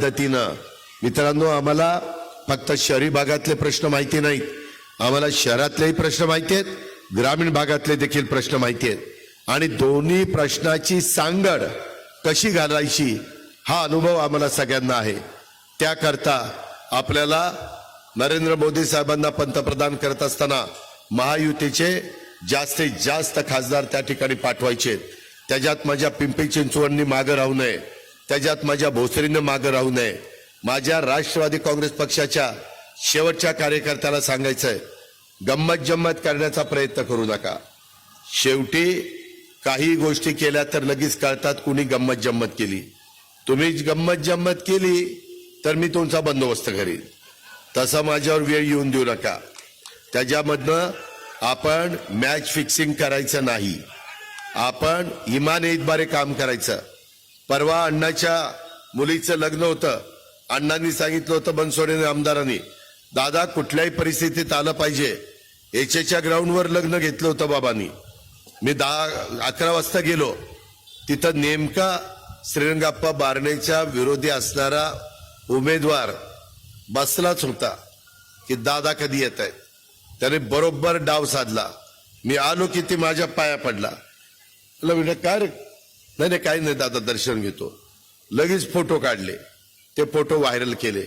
पद्धतीनं. मित्रांनो आम्हाला फक्त शहरी भागातले प्रश्न माहिती नाहीत. आम्हाला शहरातलेही प्रश्न माहिती आहेत ग्रामीण भागातले देखील प्रश्न माहिती आहेत. आणि दोन्ही प्रश्नाची सांगड कशी घालायची हा अनुभव आम्हाला सगळ्यांना आहे. त्याकरता आपल्याला नरेंद्र मोदी साहेबांना पंतप्रधान करत असताना महायुतीचे जास्तीत जास्त खासदार त्या ठिकाणी पाठवायचे त्याच्यात माझ्या पिंपरी चिंचवडनी मागं राहू नये. त्याच्यात माझ्या भोसरीनं मागं राहू नये. माझ्या राष्ट्रवादी काँग्रेस पक्षाच्या शेवटच्या कार्यकर्त्याला सांगायचंय गंमत जम्मत करण्याचा प्रयत्न करू नका. शेवटी काही गोष्टी केल्या तर लगेच कळतात कुणी गंमत जम्मत केली. तुम्ही गंमत जम्मत केली तर मी तुमचा बंदोबस्त करीन. तसा माझ्यावर वेळ येऊन देऊ नका. त्याच्यामधनं आपण मॅच फिक्सिंग करायचं नाही. आपण इमान ईदबारे काम करायचं. परवा अण्णाच्या मुलीचं लग्न होतं. अण्णांनी सांगितलं होतं बनसोडे आमदारांनी दादा कुठल्याही परिस्थितीत आलं पाहिजे. एचेच्या ग्राउंडवर लग्न घेतलं होतं बाबांनी. मी दहा अकरा वाजता गेलो. तिथं नेमका श्रीरंगाप्पा बारणेच्या विरोधी असणारा उमेदवार बसलाच होता की दादा कधी येत आहेत. त्याने बरोबर डाव साधला. मी आलो की ते माझ्या पाया पडला. म्हटलं काय रे? नाही नाही काही नाही दादा दर्शन घेतो. लगेच फोटो काढले. ते फोटो व्हायरल केले.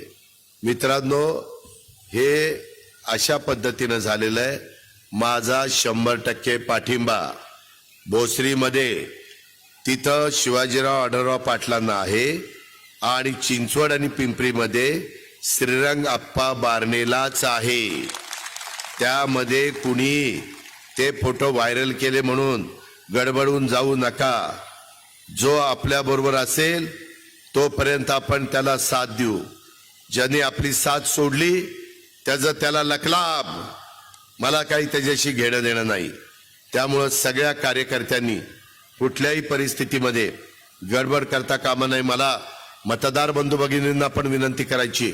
मित्रांनो हे अशा पद्धतीनं झालेलं आहे. माझा शंभर टक्के पाठिंबा. भोसरीमध्ये तिथं शिवाजीराव आढळराव पाटलांना आहे आणि चिंचवड आणि पिंपरीमध्ये श्रीरंग आप्पा बारणेलाच आहे. त्यामध्ये कुणी ते फोटो व्हायरल केले म्हणून गडबडून जाऊ नका. जो आपल्या बरोबर असेल तोपर्यंत आपण त्याला साथ देऊ. ज्याने आपली साथ सोडली त्याचं त्याला लकलाब. मला काही त्याच्याशी घेणं देणं नाही. त्यामुळं सगळ्या कार्यकर्त्यांनी कुठल्याही परिस्थितीमध्ये गडबड करता कामा नये. मला मतदार बंधू भगिनींना पण विनंती करायची